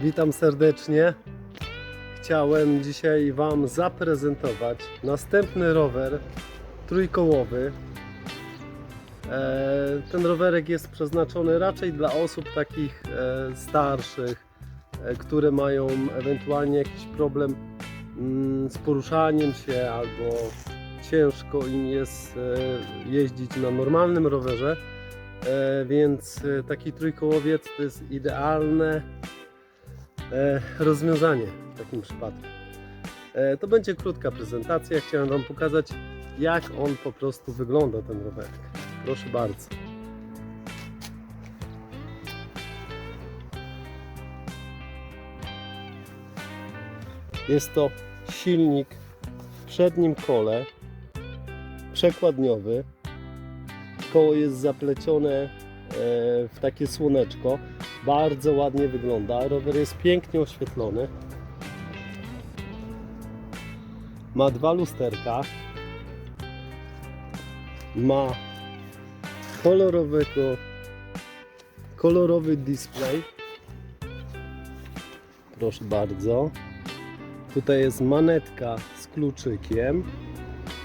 Witam serdecznie. Chciałem dzisiaj Wam zaprezentować następny rower trójkołowy. E, Ten rowerek jest przeznaczony raczej dla osób takich e, starszych, e, które mają ewentualnie jakiś problem mm, z poruszaniem się albo ciężko im jest jeździć na normalnym rowerze. Więc taki trójkołowiec to jest idealne rozwiązanie w takim przypadku. E, To będzie krótka prezentacja. Chciałem Wam pokazać, jak on po prostu wygląda, ten rowerek. Proszę bardzo. Jest to silnik w przednim kole, przekładniowy. Koło jest zaplecione e, w takie słoneczko. Bardzo ładnie wygląda. Rower jest pięknie oświetlony. Ma dwa lusterka. Ma kolorowego, kolorowy display. Proszę bardzo. Tutaj jest manetka z kluczykiem.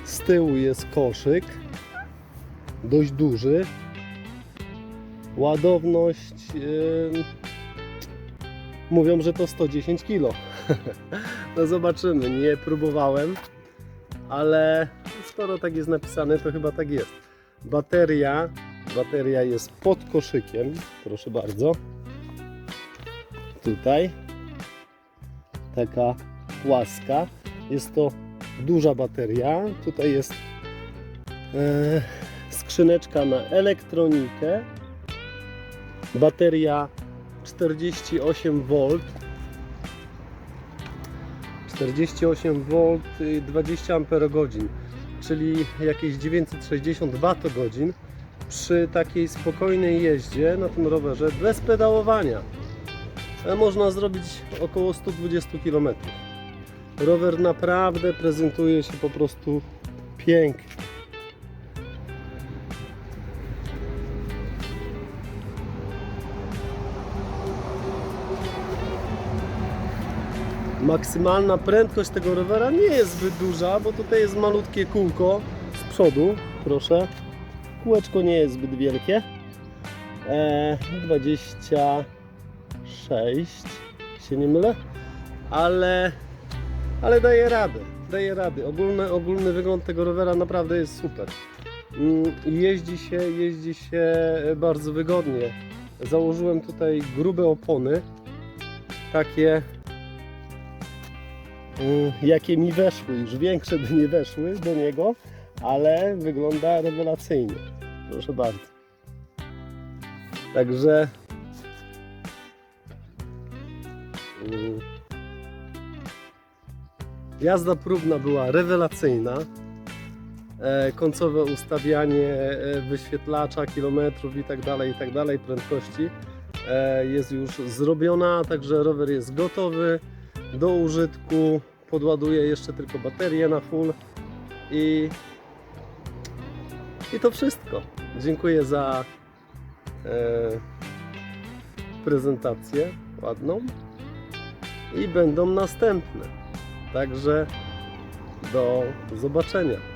Z tyłu jest koszyk. Dość duży. Ładowność yy, mówią, że to 110 kg. no zobaczymy, nie próbowałem, ale skoro tak jest napisane, to chyba tak jest. Bateria, bateria jest pod koszykiem, proszę bardzo. Tutaj taka płaska. Jest to duża bateria. Tutaj jest e, skrzyneczka na elektronikę. Bateria 48V. 48V y, 20 Ah, czyli jakieś 960 Wh przy takiej spokojnej jeździe na tym rowerze bez pedałowania. E, Można zrobić około 120 km. Rower naprawdę prezentuje się po prostu pięknie. Maksymalna prędkość tego rowera nie jest zbyt duża, bo tutaj jest malutkie kółko z przodu, proszę. Kółeczko nie jest zbyt wielkie. E, 26, się nie mylę, ale, ale daje radę, daje radę. Ogólny, ogólny wygląd tego rowera naprawdę jest super. Mm, Jeździ się, jeździ się bardzo wygodnie. Założyłem tutaj grube opony, takie jakie mi weszły, już większe by nie weszły do niego, ale wygląda rewelacyjnie. Proszę bardzo. Także y, jazda próbna była rewelacyjna. E, Końcowe ustawianie e, wyświetlacza, kilometrów i tak dalej, i tak prędkości e, jest już zrobiona, także rower jest gotowy do użytku. Podładuję jeszcze tylko baterię na full i, i to wszystko. Dziękuję za e, prezentację ładną i będą następne. Także do zobaczenia.